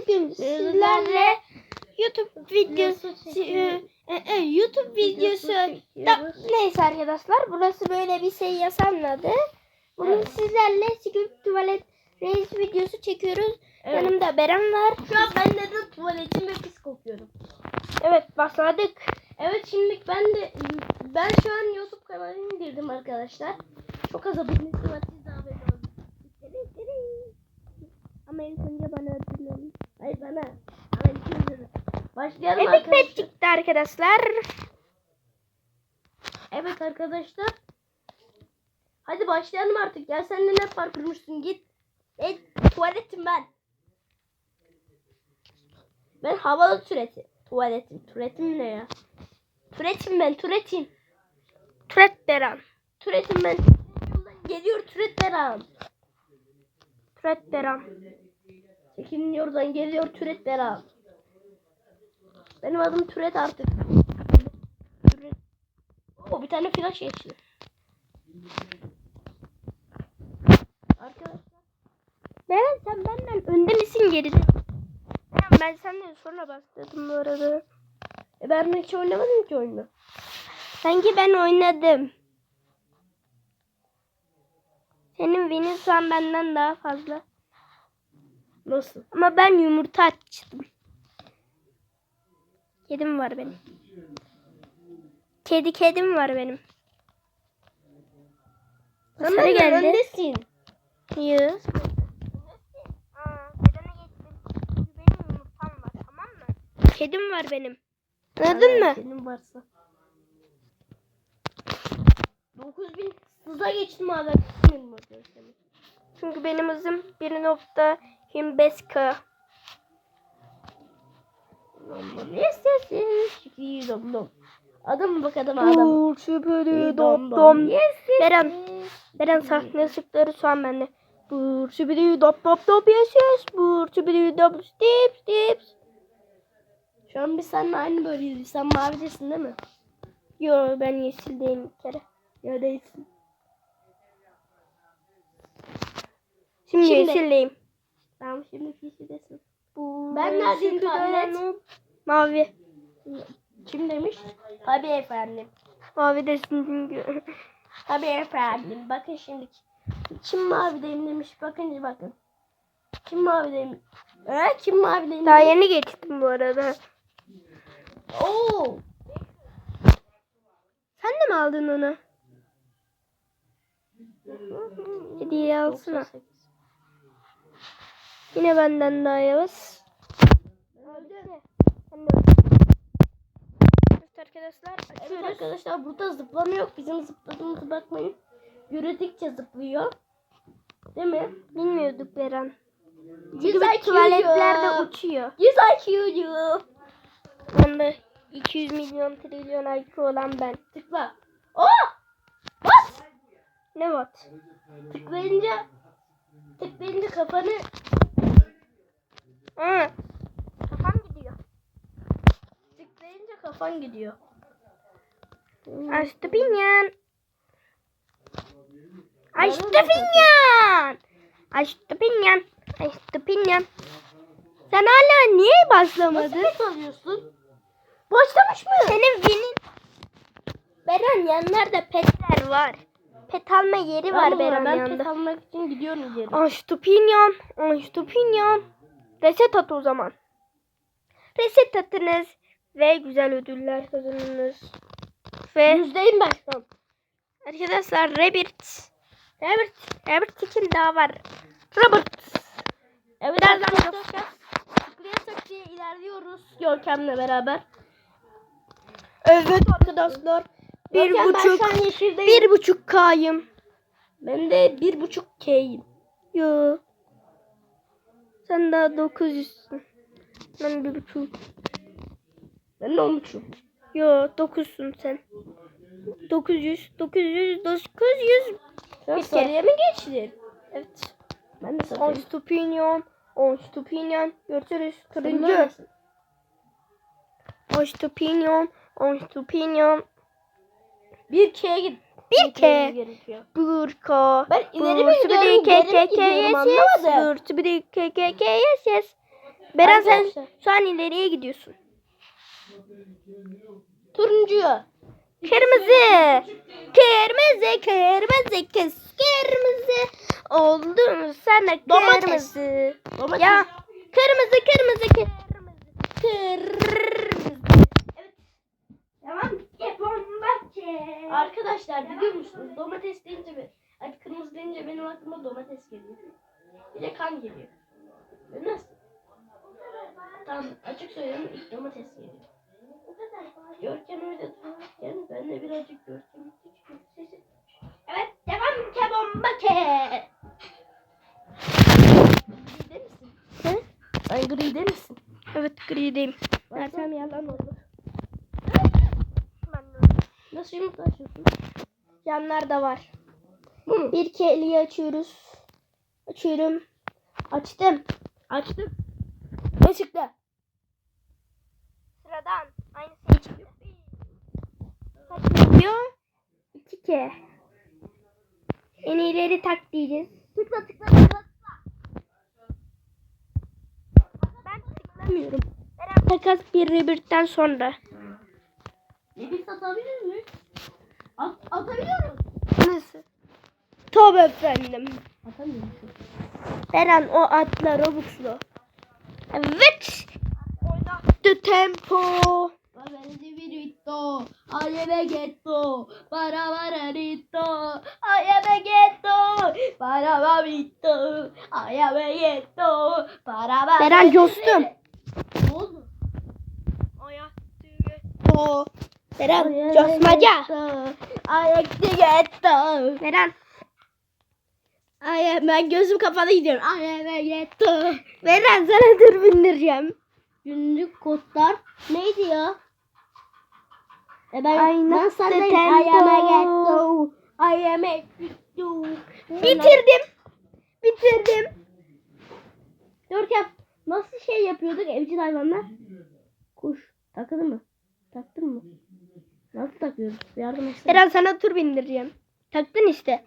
bugün sizlerle YouTube videosu e, e, e, YouTube videosu da, neyse arkadaşlar burası böyle bir şey yasanladı. Bugün Evet. sizlerle Secret Tuvalet Reis videosu çekiyoruz. Evet. Yanımda Beren var. Şu an ben de, de tuvaletim ve pis kokuyorum. Evet başladık. Evet şimdi ben de ben şu an YouTube kanalına girdim arkadaşlar. Çok az abonesi var siz de abone olun. Bana. Hayır bana. Ama ikimiz Başlayalım Epic arkadaşlar. Pet çıktı arkadaşlar. Evet arkadaşlar. Hadi başlayalım artık. Ya sen de ne parkurmuşsun git. E, tuvaletim ben. Ben havalı türeti. Tuvaletim. Türetim ne ya? Türetim ben. Türetim. Türet Beren. Türetim ben. Geliyor türet Beran. Türet Beren. Çekilin yoldan geliyor türet Beran. Benim adım türet artık. Türet. O bir tane flash geçti. Arkadaşlar. Beren sen benden önde misin geride? Beren, Ben senden sonra başladım bu arada. E ben hiç oynamadım ki oyunu. Sanki ben oynadım. Senin win'in şu an benden daha fazla. Nasıl? Ama ben yumurta açtım. Kedim var benim. Kedi kedim var benim. Sen Sarı geldi. öndesin. Kedim var benim. Anladın mı? Senin varsa. 9000 hıza geçtim abi. Çünkü benim hızım 1.25k. Şükriyi dom dom. Adam bak adam adam. Dop dom. Yes. Beren. Beren sahne ışıkları şu an bende. Bur süperi dop dop dop yes yes. Bur süperi dop stips stips. Şu an biz seninle aynı bölgeyiz. Sen mavidesin değil mi? Yo ben yeşildeyim bir kere. Ya değilsin. Şimdi, Şimdi- yeşildeyim. Tamam şimdi yeşildesin. Bur Ben neredeyim dop- Mavi. Kim demiş? Tabii efendim. Mavi desin çünkü. Tabii efendim. Bakın şimdi. Kim mavideyim demiş. Bakın bakın. Kim mavideyim? Ee, kim mavideyim? Daha demiş. yeni geçtim bu arada. Oo. Sen de mi aldın onu? Hediye alsana. 98. Yine benden daha yavaş. Evet arkadaşlar Evet açıyoruz. arkadaşlar burada zıplama yok. Bizim zıpladığımızı bakmayın. Yürüdükçe zıplıyor. Değil mi? Bilmiyorduk Beren. Çünkü IQ tuvaletlerde uçuyor. 100 IQ diyor. Onda 200 milyon trilyon IQ olan ben. Tıkla. Oo! Bas! Ne var? Tıklayınca tıklayınca kafanı Aa, kafam gidiyor. tıklayınca kafan gidiyor. Açtı pinyan. Açtı pinyan. Sen hala niye Nasıl başlamadın? pet alıyorsun? Başlamış mı? Senin vinin Beren yanlarda petler var. Pet alma yeri var Tamam, Beren ben yanında. pet almak için gidiyorum ileri. Açtı pinyan. Reset at o zaman. Reset atınız ve güzel ödüller kazanınız. Ve Yüzdeyim ben şu an. arkadaşlar Rabbit. Rabbit. Rabbit için daha var. Robert. Evet arkadaşlar. Tıklayasak diye ilerliyoruz Görkem'le beraber. Evet arkadaşlar. Bir Görkem, ben buçuk. yeşildeyim. Bir buçuk kayım. Ben de bir buçuk K'yim. Yo. Sen daha 900'sün. Ben bir buçuk. Ben de on buçuk. Yo 9'sun sen. 900, 900, 900. Sen Bir sarıya mı geçtin? Evet. Ben de 10 sarıyım. stupinyon. 10 stupinyon. Görüşürüz. Turuncu. neredesin? 10 stupinyon. 10 stupinyon. Bir K'ye git. Bir Gitmemiz K. gerekiyor. Burka. Ben ileri mi gidiyorum, geri mi gidiyorum, anlamadım. Burç bir K K K yes yes. Beren sen şu an ileriye gidiyorsun. Turuncu. Kırmızı. Kırmızı, kırmızı kız. Kırmızı. Oldu mu sana kırmızı? Domates. Ya kırmızı, kırmızı, kırmızı. Kırmızı. Evet. Tamam. Arkadaşlar biliyor musunuz? Domates deyince ben, ay kırmızı deyince benim aklıma domates geliyor. Bir de kan geliyor. Nasıl? Tamam açık söyleyeyim ilk domates geliyor. Görkem öyle dururken ben de birazcık Görkem'i küçük sesi. Evet, devam ke bomba ke. Gride misin? He? Ay gride misin? Evet, grideyim. Dersem yalan olur. Nasıl yumurta açıyorsun? Yanlar da var. Mu? Bir keliği açıyoruz. Açıyorum. Açtım. Açtım. Ne çıktı? Sıradan. Aynı şey çıktı. Kaç veriyor? 2K. En iyileri tak diyeceğiz. Tıkla tıkla tıkla. Ben tıklamıyorum. Takas bir rebirtten sonra. Yemek satabilir miyiz? At, atabiliyor musun? Nasıl? Tabii efendim. Atamıyorum. Beren o atla Robux'lu. Evet. Oynattı tempo. Virito, ayeme getto, para vararito, ayeme getto, para vavito, ayeme getto, para va. Beren coştum. Ne oldu? O. Beren coşmaca. Ayakta getto. Beren. Ay ben gözüm kapalı gidiyorum. Ayeme getto. Beren sana dur bindireceğim. Günlük kodlar neydi ya? E ben, Ay, ben nasıl senden ayeme getto. Ayeme getto. Bitirdim. Bitirdim. Görkem nasıl şey yapıyorduk evcil hayvanlar? Kuş. Takılı mı? Taktın mı? Nasıl takıyoruz? Yardım etsene. Beren sana tur bindireceğim. Taktın işte.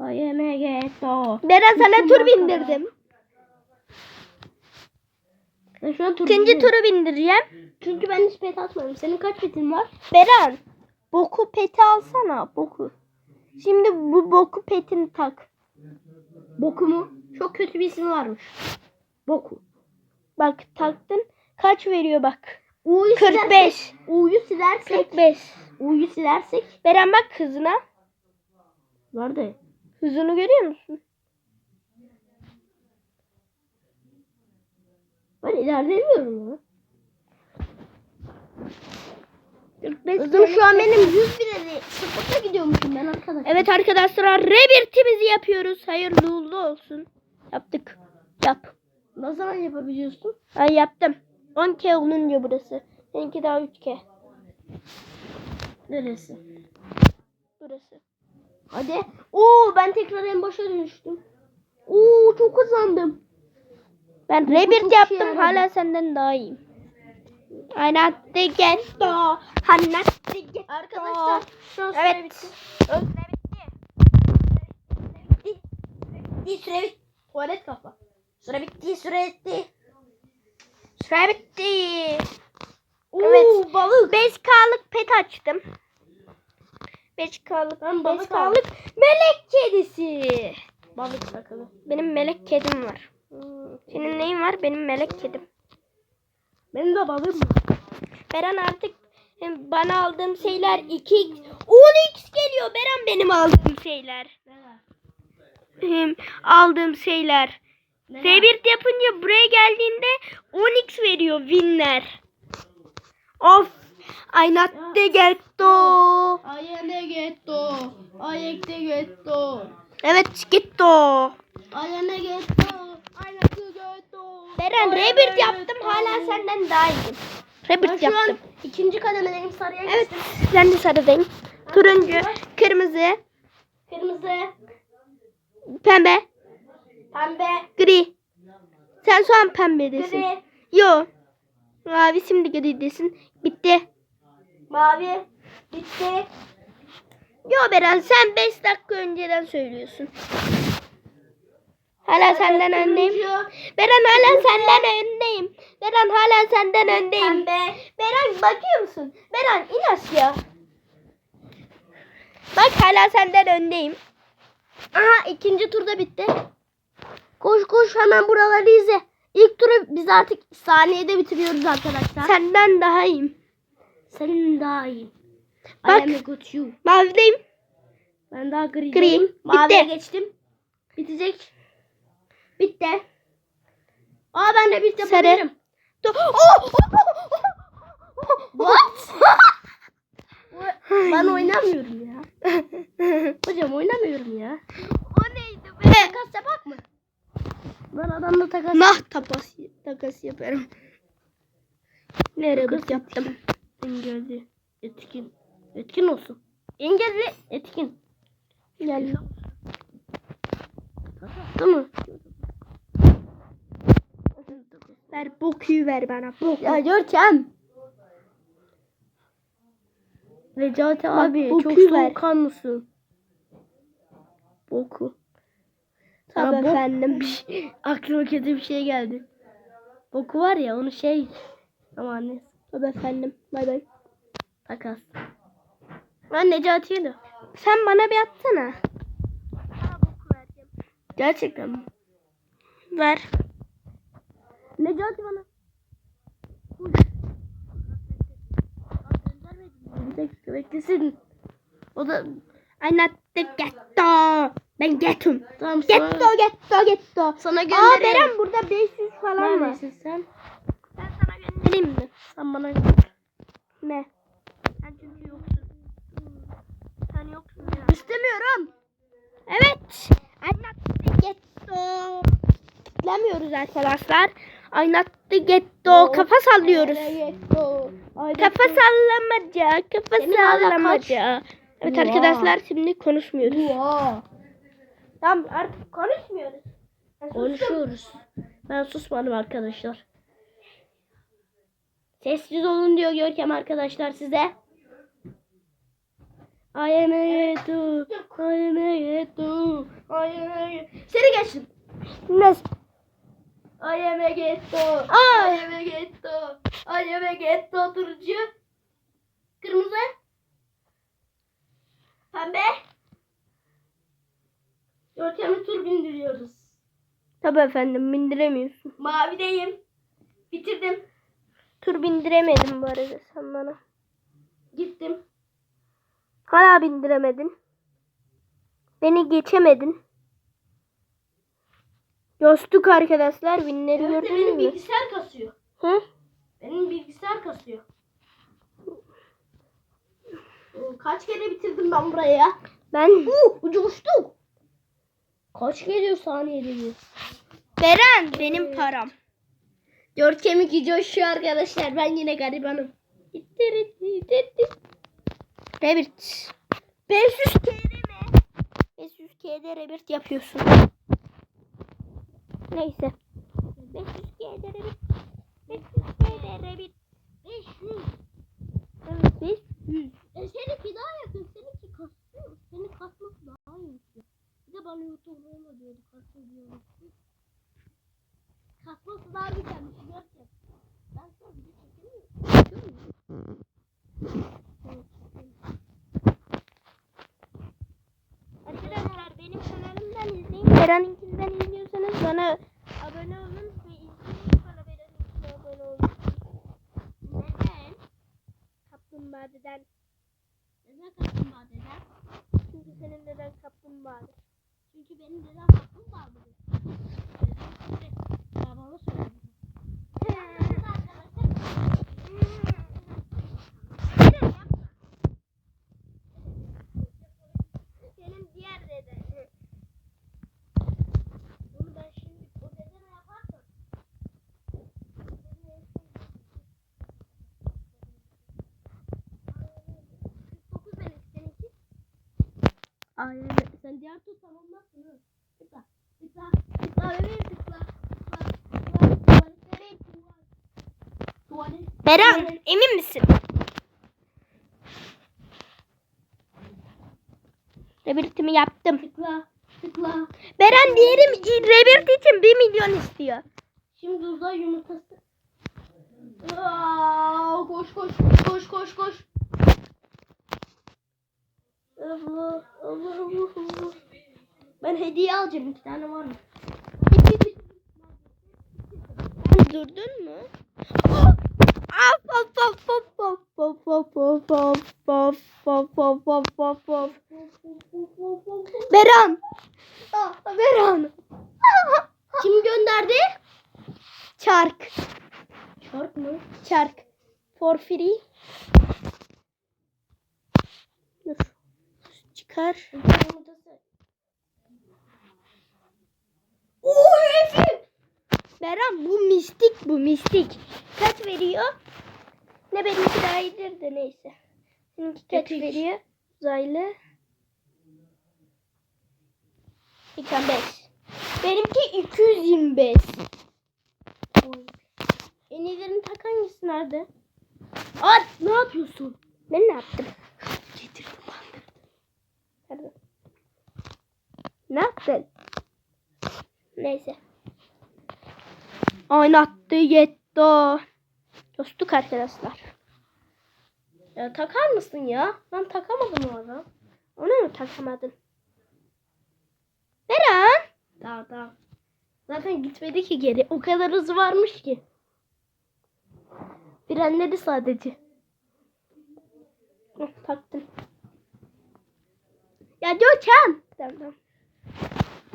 Ayeme getto. Beren sana tur bindirdim. Ben şu an tur İkinci bindiriyorum. turu bindireceğim. Çünkü ben hiç pet atmadım. Senin kaç petin var? Beren. Boku peti alsana. Boku. Şimdi bu boku petini tak. Boku mu? Çok kötü bir ismi varmış. Boku. Bak taktın. Kaç veriyor bak. U'yu 45. Silersek, U'yu silersek. 45. U'yu silersek. Beren bak hızına. Nerede? Hızını görüyor musun? Ben ilerlemiyorum ya. 45 Hızım şu an benim 100 bile sıfırla gidiyormuşum ben arkadaşlar. Evet arkadaşlar rebirtimizi yapıyoruz. Hayırlı uğurlu olsun. Yaptık. Yap. Ne zaman yapabiliyorsun? Ay yaptım. 10K olunca burası. Seninki daha 3K. Neresi? Burası. Hadi. Oo ben tekrar en başa dönüştüm. Oo çok hızlandım. Ben Bu rebirt çok yaptım. işe yaradı. Hala senden daha iyiyim. Anatti getto. Hanatti getto. Arkadaşlar şu an süre Evet. bitti. Süre bitti. Bitti süre bitti. Tuvalet kafa. Süre bitti süre bitti. Süre bitti. Oo, Evet. balık. 5K'lık pet açtım. 5K'lık. Ben balık 5K'lık melek kedisi. Balık takılı. Benim melek kedim var. Hmm, Senin neyin var? Benim melek kedim. Benim de balığım var. Beren artık bana aldığım şeyler 2x, 10x geliyor. Beren benim aldığım şeyler. Aldığım şeyler. Rebirt yapınca buraya geldiğinde 10x veriyor winner. Of. I not the ghetto. Ayene getto. Ayekte getto. Evet ghetto. Ayene getto. Ayekte getto. Beren Rebirth yaptım getto. hala senden daha. Ben Rebirth şu an yaptım. ikinci kademedeyim sarıya Evet geçtim. ben de sarıdayım. Turuncu, kırmızı, Kırmızı, pembe, pembe, gri. Sen şu an pembedesin. gri, Yo. Mavi şimdi gridesin. Bitti. mavi, bitti. Yo Beren sen 5 dakika önceden söylüyorsun. Hala senden öndeyim. Beren hala senden öndeyim. Beren hala senden öndeyim. Pembe. Beren bakıyor musun? Beren in aşağı. Bak hala senden öndeyim. Aha ikinci turda bitti. Koş koş hemen buraları izle. İlk turu biz artık saniyede bitiriyoruz arkadaşlar. Senden daha iyiyim. Senin daha iyi. Bak. I am good you. Mavideyim. Ben daha griyim. Griyim. Maviye Bitti. geçtim. Bitecek. Bitti. Aa ben de bit Sarı. yapabilirim. Dur. Oh! What? ben oynamıyorum ya. Hocam oynamıyorum ya. o neydi be? Takas yapak mı? Ben adamla takas Nah takas, takas yaparım. Nereye bit yaptım? Engelli. Etkin. Etkin olsun. Engelli. Etkin. Gel. Değil mi? Ver bokuyu ver bana. Boku. Ya Görkem. Necati abi boku çok soğukkanlısın. Boku. Tabii Sana bok- efendim. Aklıma kötü bir şey geldi. Boku var ya onu şey ama ne Tabii efendim. Bay bay. takas. Ben Necati'ye de. Sen bana bir atsana. Gerçekten mi? Ver. Necati bana. Bir dakika beklesin. O da the ghetto. Ben ghetto'm. tamam sana, Ghetto, ghetto, ghetto. sana Aa gönderiyorum. Beren burada 500 falan var. Neredesin sen? Ben sana göndereyim mi? Sen bana gönder. Ne? Sen çünkü yoksun. Sen yoksun ya. İstemiyorum. Evet. I'm not the ghetto. Tıklamıyoruz arkadaşlar. I'm not the ghetto. Kafa sallıyoruz. Kafa sallamaca. Kafa sallamaca. Evet arkadaşlar şimdi konuşmuyoruz. Tamam artık konuşmuyoruz. Konuşuyoruz. Ben susmadım arkadaşlar. Sessiz olun diyor Görkem arkadaşlar size. I am a ghetto, I am a ghetto, I am a ghetto. Seni geçtim. Ne? I am a ghetto, Aa. I am a ghetto, I am a ghetto turuncu. Kırmızı. Pembe. Görkem'i tur bindiriyoruz. Tabii efendim bindiremiyorsun. Mavideyim. Bitirdim. Tur bindiremedim bu arada sen bana. Gittim. Hala bindiremedin. Beni geçemedin. Dostuk arkadaşlar. Binleri Evet, gördünüz benim mü? bilgisayar kasıyor. Hı? Benim bilgisayar kasıyor. Kaç kere bitirdim ben buraya? Ben Uh, ucu uçtu. Kaç geliyor saniyede bir? Beren benim param. Görkem iki coşuyor arkadaşlar. Ben yine garibanım. Rebirth. 500 kere mi? 500 kere Rebirth yapıyorsun. Neyse. 500 kere Rebirth. 500 kere Rebirth. 500. Evet 500. E seninki daha yakın. Seninki kasıyor. Senin kasması daha iyi. Bir de bana YouTube olma diyordu. Kasıyor diyordu. Kasması daha güzelmiş. Görkem. Ben sana bir çekemiyorum. Çekiyor muyum? Arkadaşlar benim kanalımdan izleyin. Beren'inkinden izliyorsanız bana abone olun ve izleyin abone olun. Neden? Kaplumbağa deden. Neden kaplumbağa deden? Çünkü senin deden kaplumbağadır. Çünkü benim dedem kaplumbağa. Dedem şimdi babama söyledi. Senin diğer deden. Bunu ben şimdi o dedeme yaparsam. Benim. Aynen. Sen diğer tur tamamlarsın ha. Tıkla. Tıkla. Tıkla bebeğim tıkla. Beren emin misin? Rebirth'imi yaptım. Tıkla. Tıkla. Beren diyelim Rebirth için 1 milyon istiyor. Şimdi uzay yumurtası. Aa, koş koş koş koş koş. Allah Allah Allah Allah. Ben hediye alacağım iki tane var mı? Ben durdun mu? Beran. Beran. Kim gönderdi? Çark. Çark mı? Çark. For free. Çıkar. Oo herifim. Beran bu mistik bu mistik. Kaç veriyor? Ne benimki daha iyidir de neyse. Seninki kaç Epic. veriyor? Uzaylı. 85. Benimki 225. Oy. En iyilerini tak hangisi nerede? At ne yapıyorsun? Ben ne yaptım? Ne yaptın? Neyse. Oynattı yetti. Dostluk arkadaşlar. Ya takar mısın ya? Ben takamadım o adam. Onu mu takamadın? Beren. Tamam tamam. Zaten gitmedi ki geri. O kadar hızı varmış ki. Frenledi sadece. Hı, taktım. Ya Gökhan. Tamam tamam.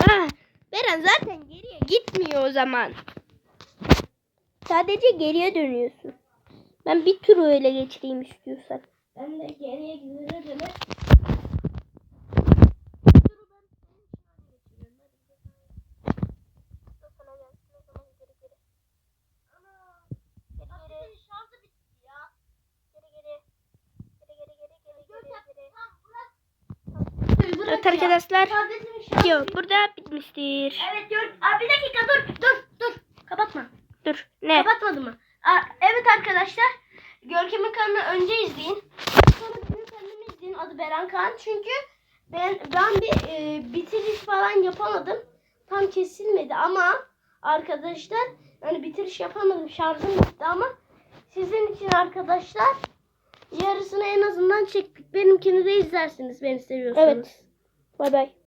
Ah, Beren zaten geriye gitmiyor o zaman. Sadece geriye dönüyorsun. Ben bir tur öyle geçireyim istiyorsan. Ben de geriye gidene göre Evet arkadaşlar. Yok burada bitmiştir. Evet gör. Aa, bir dakika dur dur dur. Kapatma. Dur ne? Kapatmadı mı? Aa, evet arkadaşlar. Görkem'in kanalını önce izleyin. Sonra benim kanalımı izleyin. Adı Beren Kaan. Çünkü ben ben bir e, bitiriş falan yapamadım. Tam kesilmedi ama arkadaşlar yani bitiriş yapamadım. Şarjım bitti ama sizin için arkadaşlar yarısını en azından çektik. Benimkini de izlersiniz beni seviyorsanız. Evet. Bay bay.